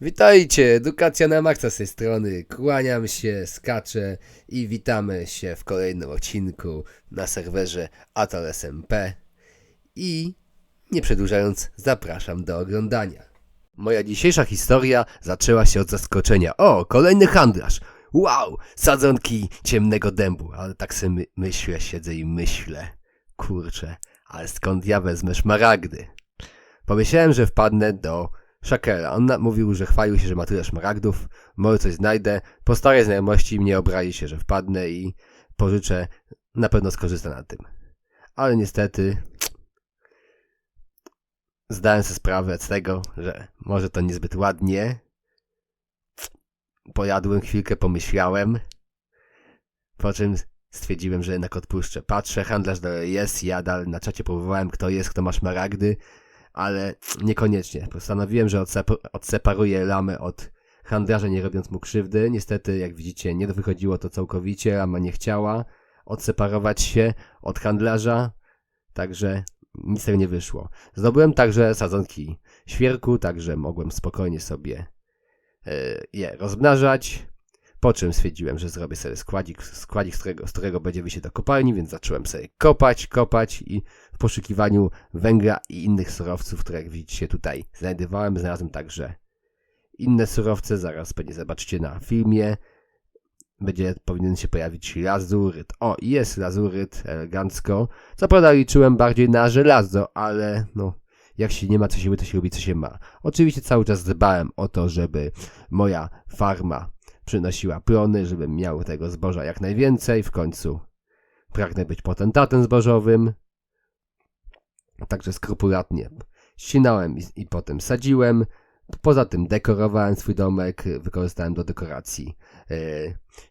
Witajcie, edukacja na maksa z tej strony. Kłaniam się, skaczę i witamy się w kolejnym odcinku na serwerze Atal SMP. I nie przedłużając, zapraszam do oglądania. Moja dzisiejsza historia zaczęła się od zaskoczenia. O, kolejny handlarz! Wow, sadzonki ciemnego dębu. Ale tak sobie my myślę, siedzę i myślę. Kurczę, ale skąd ja wezmę szmaragdy? Pomyślałem, że wpadnę do Shakera. On mówił, że chwalił się, że ma tyle szmaragdów. Może coś znajdę. Po starej znajomości mnie obrazi się, że wpadnę i pożyczę. Na pewno skorzysta na tym. Ale niestety zdałem sobie sprawę z tego, że może to niezbyt ładnie. Pojadłem chwilkę, pomyślałem. Po czym stwierdziłem, że jednak odpuszczę. Patrzę, handlarz dalej jest, ja dalej na czacie próbowałem, kto jest, kto ma szmaragdy ale niekoniecznie. Postanowiłem, że odsepa- odseparuję lamę od handlarza, nie robiąc mu krzywdy. Niestety, jak widzicie, nie wychodziło to całkowicie, lama nie chciała odseparować się od handlarza, także nic tego nie wyszło. Zdobyłem także sadzonki świerku, także mogłem spokojnie sobie e, je rozmnażać. Po czym stwierdziłem, że zrobię sobie składzik, składzik z, którego, z którego będzie wyjście do kopalni, więc zacząłem sobie kopać, kopać i w poszukiwaniu węgla i innych surowców, które jak widzicie tutaj znajdowałem. Znalazłem także inne surowce, zaraz pewnie zobaczycie na filmie. Będzie, powinien się pojawić lazuryt. O, jest lazuryt, elegancko. Co prawda liczyłem bardziej na żelazo, ale no, jak się nie ma co się robi, to się robi co się ma. Oczywiście cały czas dbałem o to, żeby moja farma przynosiła plony, żebym miał tego zboża jak najwięcej. W końcu pragnę być potentatem zbożowym. Także skrupulatnie ścinałem i, i potem sadziłem. Poza tym dekorowałem swój domek, wykorzystałem do dekoracji e,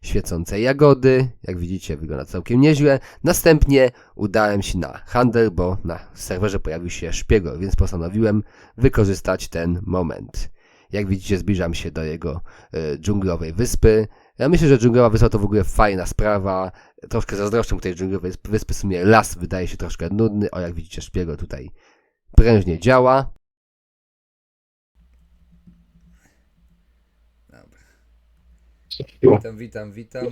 świecące jagody. Jak widzicie, wygląda całkiem nieźle. Następnie udałem się na handel, bo na serwerze pojawił się szpiegol, więc postanowiłem wykorzystać ten moment. Jak widzicie, zbliżam się do jego e, dżunglowej wyspy. Ja myślę, że dżunglowa wyspa to w ogóle fajna sprawa. Troszkę zazdroszczę tej dżunglowej wyspy. W sumie las wydaje się troszkę nudny. O, jak widzicie, szpiegol tutaj prężnie działa. Dobra. Witam, witam, witam.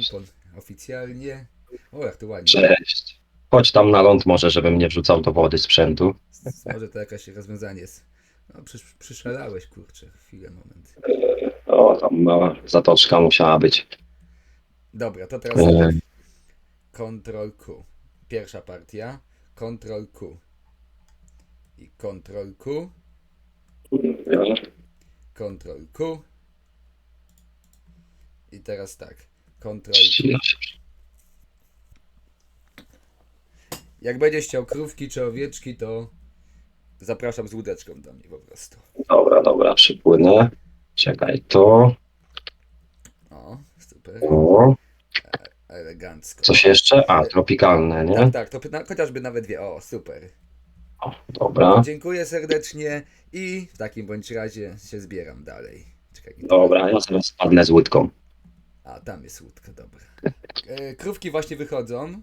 Oficjalnie. O, jak to ładnie. Cześć. Chodź tam na ląd może, żebym nie wrzucał do wody sprzętu. Może to jakieś rozwiązanie jest. No, przyszalałeś, kurczę. Chwilę, moment. O, tam mała zatoczka musiała być. Dobra, to teraz E, Ctrl Q. Pierwsza partia. Ctrl Q. I Ctrl Q. Ctrl Q. I teraz tak. Ctrl Q. ścina się. Jak będziesz chciał krówki czy owieczki, to zapraszam z łódeczką do mnie po prostu. Dobra, dobra, przypłynę. Czekaj, to. O, super. O, Elegancko. coś jeszcze? A, tropikalne, nie? Tak, tak, to pyta- chociażby nawet dwie. O, super. O, dobra, Dziękuję serdecznie i w takim bądź razie się zbieram dalej. Czekaj, dobra, ja zaraz spadnę z łódką. A, tam jest łódka, dobra. E, krówki właśnie wychodzą.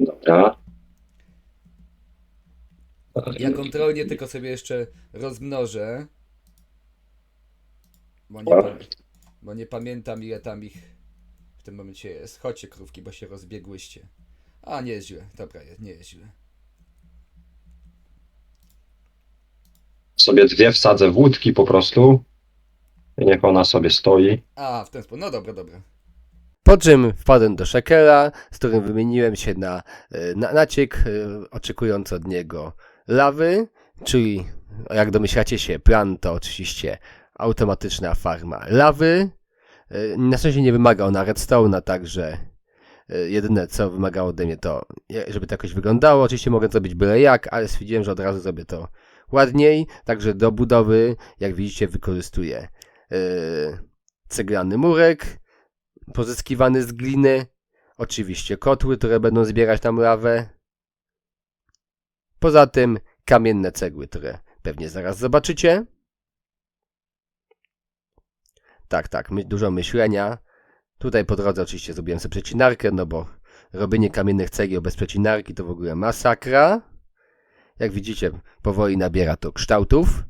Dobra. Ja kontrolnie tylko sobie jeszcze rozmnożę. Bo nie, pa- bo nie pamiętam ile tam ich w tym momencie jest. Chodźcie krówki, bo się rozbiegłyście. A, nie jest źle. Dobra, jest- nie jest źle. Sobie dwie wsadzę w łódki po prostu. I niech ona sobie stoi. A, w ten sposób. No dobra, dobra. Po czym wpadłem do Shakera, z którym wymieniłem się na, e, na naciek, e, oczekując od niego lawy, czyli jak domyślacie się, plan to oczywiście automatyczna farma lawy. E, Na szczęście nie wymaga ona redstone'a, także e, jedyne co wymagało ode mnie to, żeby to jakoś wyglądało. Oczywiście mogę zrobić byle jak, ale stwierdziłem, że od razu zrobię to ładniej. Także do budowy, jak widzicie, wykorzystuję e, ceglany murek pozyskiwany z gliny. Oczywiście kotły, które będą zbierać tam lawę. Poza tym kamienne cegły, które pewnie zaraz zobaczycie. Tak, tak, my, dużo myślenia. Tutaj po drodze oczywiście zrobiłem sobie przecinarkę, no bo robienie kamiennych cegieł bez przecinarki to w ogóle masakra. Jak widzicie, powoli nabiera to kształtów.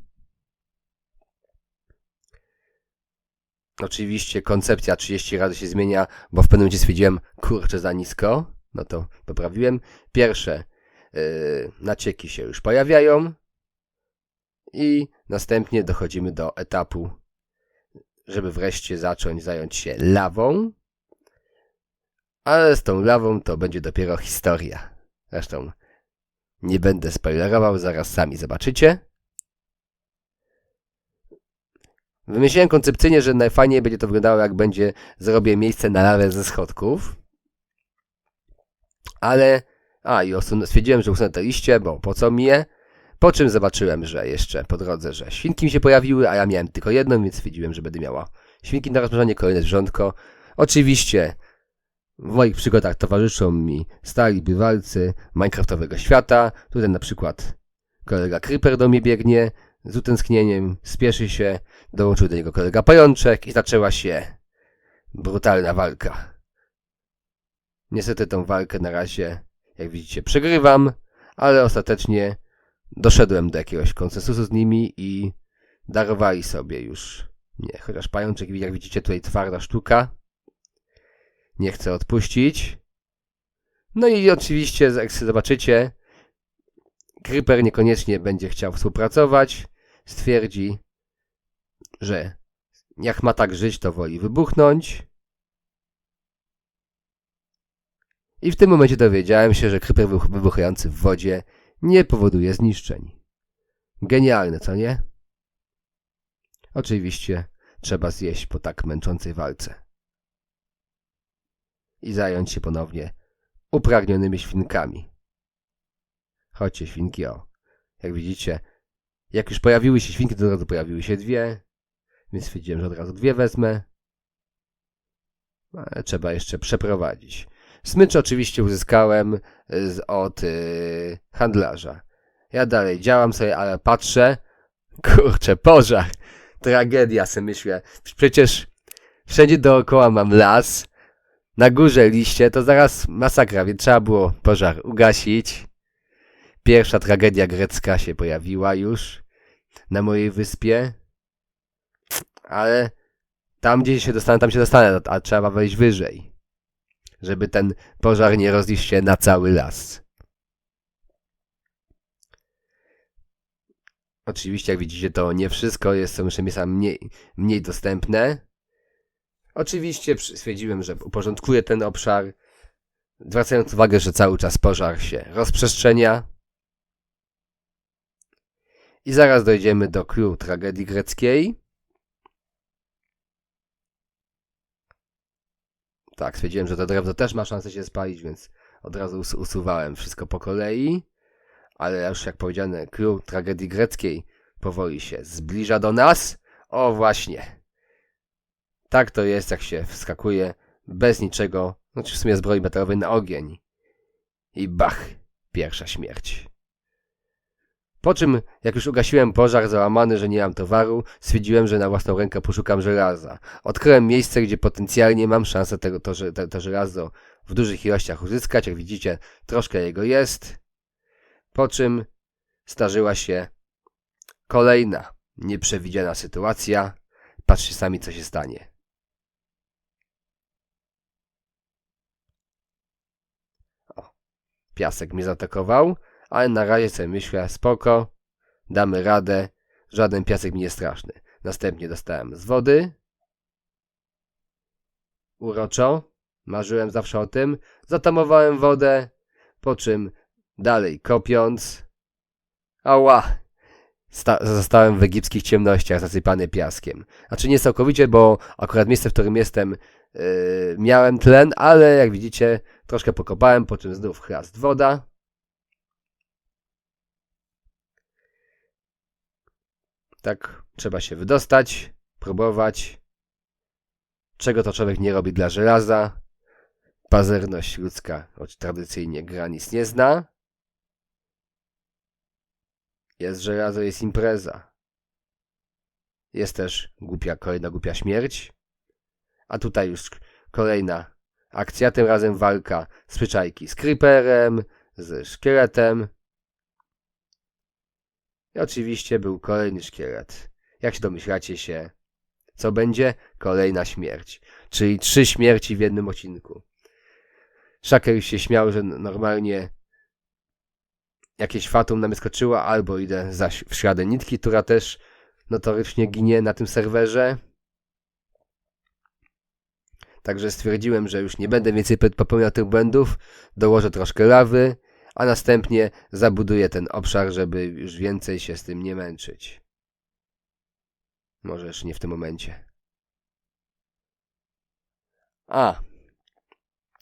Oczywiście koncepcja 30 razy się zmienia, bo w pewnym momencie stwierdziłem, kurczę, za nisko. No to poprawiłem. Pierwsze nacieki się już pojawiają. I następnie dochodzimy do etapu, żeby wreszcie zacząć zająć się lawą. Ale z tą lawą to będzie dopiero historia. Zresztą nie będę spoilerował, zaraz sami zobaczycie. Wymyśliłem koncepcyjnie, że najfajniej będzie to wyglądało, jak będzie zrobię miejsce na lawę ze schodków. Ale, a i osun- stwierdziłem, że usunę te liście, bo po co mi je? Po czym zobaczyłem, że jeszcze po drodze, że świnki mi się pojawiły, a ja miałem tylko jedną, więc stwierdziłem, że będę miała świnki na rozmnożenie, kolejne zwierzątko. Oczywiście w moich przygodach towarzyszą mi stali bywalcy Minecraftowego świata. Tutaj na przykład kolega Creeper do mnie biegnie z utęsknieniem, spieszy się, dołączył do niego kolega Pajączek i zaczęła się brutalna walka. Niestety tą walkę na razie, jak widzicie, przegrywam, ale ostatecznie doszedłem do jakiegoś konsensusu z nimi i darowali sobie już mnie. Chociaż Pajączek, jak widzicie, tutaj twarda sztuka. Nie chce odpuścić. No i oczywiście, jak zobaczycie, Creeper niekoniecznie będzie chciał współpracować. Stwierdzi, że jak ma tak żyć, to woli wybuchnąć. I w tym momencie dowiedziałem się, że wybuch- wybuchający w wodzie nie powoduje zniszczeń. Genialne, co nie? Oczywiście trzeba zjeść po tak męczącej walce. I zająć się ponownie upragnionymi świnkami. Chodźcie, świnki, o. Jak widzicie, jak już pojawiły się świnki, to od razu pojawiły się dwie, więc stwierdziłem, że od razu dwie wezmę. Ale trzeba jeszcze przeprowadzić. Smycz oczywiście uzyskałem z, od yy, handlarza. Ja dalej działam sobie, ale patrzę. Kurczę, pożar. Tragedia, sobie myślę. Przecież wszędzie dookoła mam las. Na górze liście, to zaraz masakra, więc trzeba było pożar ugasić. Pierwsza tragedia grecka się pojawiła już na mojej wyspie. Ale tam, gdzie się dostanę, tam się dostanę, a trzeba wejść wyżej. Żeby ten pożar nie rozlił się na cały las. Oczywiście, jak widzicie, to nie wszystko jest, są jeszcze miejsca mniej, mniej dostępne. Oczywiście stwierdziłem, że uporządkuję ten obszar, zwracając uwagę, że cały czas pożar się rozprzestrzenia. I zaraz dojdziemy do clue tragedii greckiej. Tak, stwierdziłem, że to drewno też ma szansę się spalić, więc od razu us- usuwałem wszystko po kolei. Ale już jak powiedziane, clue tragedii greckiej powoli się zbliża do nas. O właśnie. Tak to jest, jak się wskakuje bez niczego, znaczy w sumie zbroi metalowej na ogień. I bach, pierwsza śmierć. Po czym, jak już ugasiłem pożar załamany, że nie mam towaru, stwierdziłem, że na własną rękę poszukam żelaza. Odkryłem miejsce, gdzie potencjalnie mam szansę tego, to, to, to żelazo w dużych ilościach uzyskać. Jak widzicie, troszkę jego jest. Po czym zdarzyła się kolejna nieprzewidziana sytuacja. Patrzcie sami, co się stanie. O, piasek mnie zaatakował, ale na razie sobie myślę, spoko, damy radę, żaden piasek mi nie straszny. Następnie dostałem z wody. Uroczo, marzyłem zawsze o tym. Zatamowałem wodę, po czym dalej kopiąc. Ała! Sta- zostałem w egipskich ciemnościach zasypany piaskiem. Znaczy nie całkowicie, bo akurat miejsce, w którym jestem, yy, miałem tlen, ale jak widzicie, troszkę pokopałem, po czym znów chrast woda. Tak, trzeba się wydostać, próbować. Czego to człowiek nie robi dla żelaza? Pazerność ludzka, choć tradycyjnie granic nie zna. Jest żelazo, jest impreza. Jest też głupia, kolejna głupia śmierć. A tutaj już kolejna akcja, tym razem walka z przyczajki z szkieletem. I oczywiście był kolejny szkielet. Jak się domyślacie się, Co będzie? Kolejna śmierć. Czyli trzy śmierci w jednym odcinku. Shaker się śmiał, że normalnie jakieś fatum na mnie skoczyło, albo idę za, w ślady nitki, która też notorycznie ginie na tym serwerze. Także stwierdziłem, że już nie będę więcej pe- popełniał tych błędów, dołożę troszkę lawy, a następnie zabuduję ten obszar, żeby już więcej się z tym nie męczyć. Może jeszcze nie w tym momencie. A,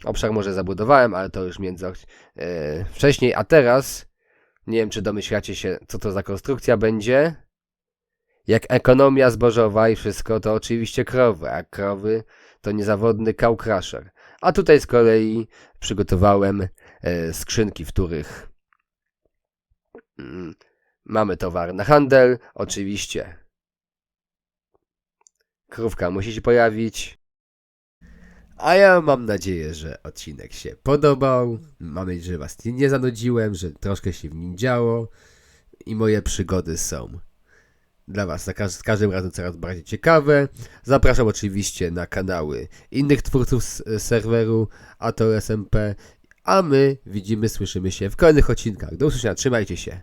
obszar może zabudowałem, ale to już między e, wcześniej, a teraz nie wiem, czy domyślacie się, co to za konstrukcja będzie. Jak ekonomia zbożowa i wszystko, to oczywiście krowy, a krowy to niezawodny cow. A tutaj z kolei przygotowałem skrzynki, w których mm, mamy towar na handel. Oczywiście krówka musi się pojawić. A ja mam nadzieję, że odcinek się podobał. Mam nadzieję, że Was nie- zanudziłem, że troszkę się w nim działo i moje przygody są dla Was za każdym razem coraz bardziej ciekawe. Zapraszam oczywiście na kanały innych twórców serweru Ator SMP, a my widzimy, słyszymy się w kolejnych odcinkach. Do usłyszenia, trzymajcie się.